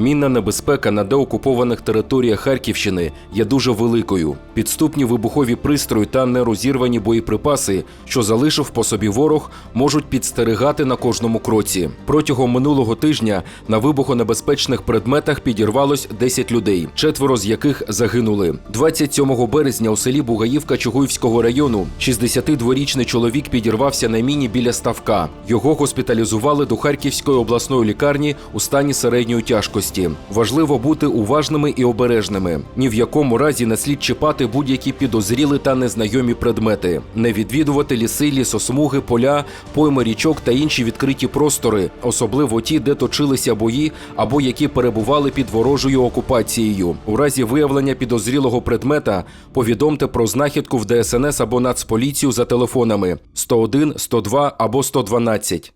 Мінна небезпека на деокупованих територіях Харківщини є дуже великою. Підступні вибухові пристрої та нерозірвані боєприпаси, що залишив по собі ворог, можуть підстерігати на кожному кроці. Протягом минулого тижня на вибухонебезпечних предметах підірвалось 10 людей, четверо з яких загинули. 27 березня у селі Бугаївка Чугуївського району 62-річний чоловік підірвався на міні біля ставка. Його госпіталізували до Харківської обласної лікарні у стані середньої тяжкості. Важливо бути уважними і обережними. Ні в якому разі не слід чіпати будь-які підозріли та незнайомі предмети, не відвідувати ліси, лісосмуги, поля, пойми річок та інші відкриті простори, особливо ті, де точилися бої або які перебували під ворожою окупацією. У разі виявлення підозрілого предмета повідомте про знахідку в ДСНС або Нацполіцію за телефонами 101, 102 або 112.